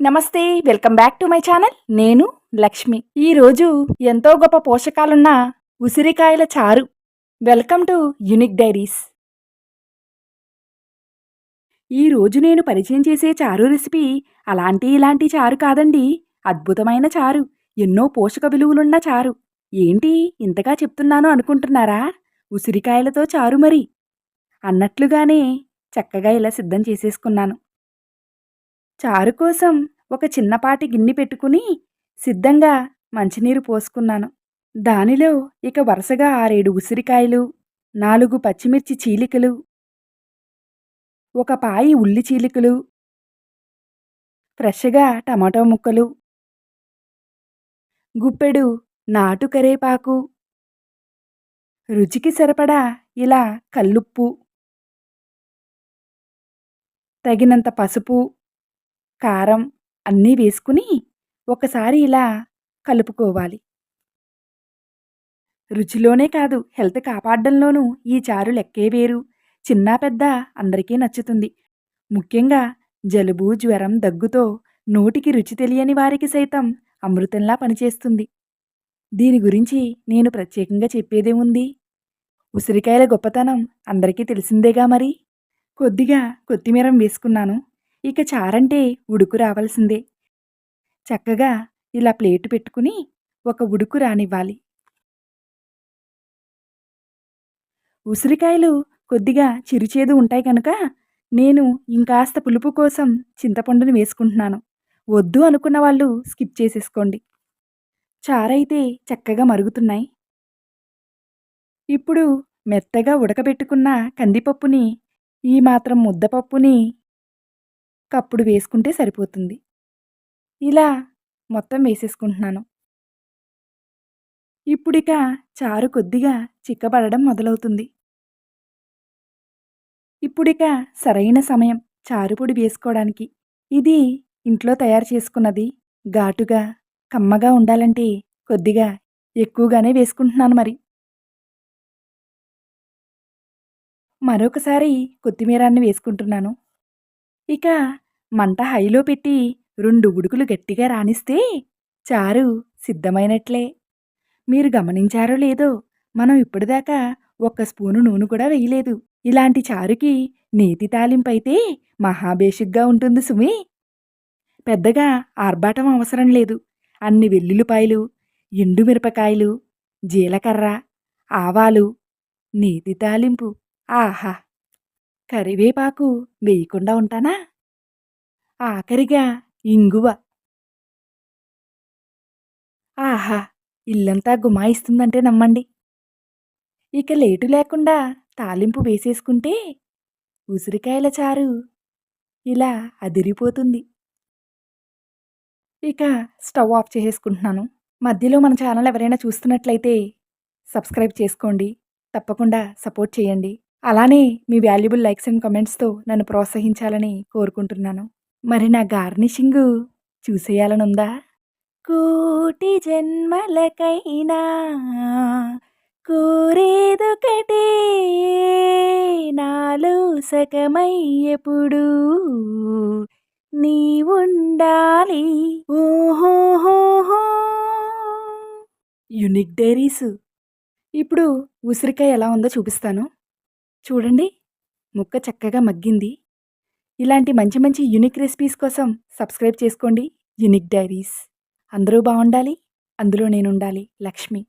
నమస్తే welcome back to my channel. నేను లక్ష్మి. ఈరోజు ఎంతో గొప్ప పోషకాలున్న ఉసిరికాయల చారు. Welcome to unique diaries. ఈరోజు నేను పరిచయం చేసే చారు రెసిపీ అలాంటి ఇలాంటి చారు కాదండి. అద్భుతమైన చారు. ఎన్నో పోషక విలువలున్న చారు. ఏంటి ఇంతగా చెప్తున్నాను అనుకుంటున్నారా? ఉసిరికాయలతో చారు మరి. అన్నట్లుగానే చక్కగా ఇలా సిద్ధం చేసేసుకున్నాను. చారు కోసం ఒక చిన్నపాటి గిన్నె పెట్టుకుని సిద్ధంగా మంచినీరు పోసుకున్నాను. దానిలో ఇక వరుసగా ఆరేడు ఉసిరికాయలు నాలుగు పచ్చిమిర్చి చీలికలు ఒక పాయి ఉల్లి చీలికలు ఫ్రెష్గా టమాటో ముక్కలు గుప్పెడు నాటు కరేపాకు రుచికి సరిపడా ఇలా కల్లుప్పు తగినంత పసుపు కారం అన్నీ వేసుకుని ఒకసారి ఇలా కలుపుకోవాలి. రుచిలోనే కాదు హెల్త్ కాపాడడంలోనూ ఈ చారు లెక్కే వేరు. చిన్న పెద్ద అందరికీ నచ్చుతుంది. ముఖ్యంగా జలుబు జ్వరం దగ్గుతో నోటికి రుచి తెలియని వారికి సైతం అమృతంలా పనిచేస్తుంది. దీని గురించి నేను ప్రత్యేకంగా చెప్పేదే ఉంది. ఉసిరికాయల గొప్పతనం అందరికీ తెలిసిందేగా మరి? కొద్దిగా కొత్తిమీరం వేసుకున్నాను. ఇక చారంటే ఉడుకు రావాల్సిందే. చక్కగా ఇలా ప్లేటు పెట్టుకుని ఒక ఉడుకు రానివ్వాలి. ఉసిరికాయలు కొద్దిగా చిరుచేదు ఉంటాయి కనుక నేను ఇంకాస్త పులుపు కోసం చింతపండుని వేసుకుంటున్నాను. వద్దు అనుకున్న వాళ్ళు స్కిప్ చేసేసుకోండి. చారైతే చక్కగా మరుగుతున్నాయి. ఇప్పుడు మెత్తగా ఉడకబెట్టుకున్న కందిపప్పుని ఈ మాత్రం ముద్దపప్పుని కప్పుడు వేసుకుంటే సరిపోతుంది. ఇలా మొత్తం వేసేసుకుంటున్నాను. ఇప్పుడిక చారు కొద్దిగా చిక్కబడడం మొదలవుతుంది. ఇప్పుడిక సరైన సమయం చారుపొడి వేసుకోవడానికి. ఇది ఇంట్లో తయారు చేసుకున్నది ఘాటుగా కమ్మగా ఉండాలంటే కొద్దిగా ఎక్కువగానే వేసుకుంటున్నాను మరి. మరొకసారి కొత్తిమీరాన్ని వేసుకుంటున్నాను. ఇక మంట హైలో పెట్టి రెండు ఉడుకులు గట్టిగా రాణిస్తే చారు సిద్ధమైనట్లే. మీరు గమనించారో లేదో మనం ఇప్పటిదాకా ఒక్క స్పూను నూనె కూడా వేయలేదు. ఇలాంటి చారుకి నేతి తాలింపైతే మహాబేషిక్గా ఉంటుంది సుమి. పెద్దగా ఆర్భాటం అవసరం లేదు. అన్ని వెల్లుల్లిపాయలు ఎండుమిరపకాయలు జీలకర్ర ఆవాలు నేతి తాలింపు. ఆహా! కరివేపాకు వేయకుండా ఉంటానా? ఆఖరిగా ఇంగువ. ఆహా ఇల్లంతా గుమాయిస్తుందంటే నమ్మండి. ఇక లేటు లేకుండా తాలింపు వేసేసుకుంటే ఉసిరికాయల చారు ఇలా అదిరిపోతుంది. ఇక స్టవ్ ఆఫ్ చేసేసుకుంటున్నాను. మధ్యలో మన ఛానల్ ఎవరైనా చూస్తున్నట్లయితే సబ్స్క్రైబ్ చేసుకోండి. తప్పకుండా సపోర్ట్ చేయండి. అలానే మీ వాల్యుబుల్ లైక్స్ అండ్ కమెంట్స్తో నన్ను ప్రోత్సహించాలని కోరుకుంటున్నాను. మరి నా గార్నిషింగ్ చూసేయాలనుందా? కోటి జన్మలకైనా కోరేదొకటే నాలో సగమై నీ ఉండాలి ఓహోహోహో! Unique diaries. ఇప్పుడు ఉసిరికాయ ఎలా ఉందో చూపిస్తాను. చూడండి ముక్క చక్కగా మగ్గింది. ఇలాంటి మంచి మంచి యునిక్ రెసిపీస్ కోసం సబ్స్క్రైబ్ చేసుకోండి. యునిక్ డైరీస్ అందరూ బాగుండాలి. అందులో నేను ఉండాలి లక్ష్మి.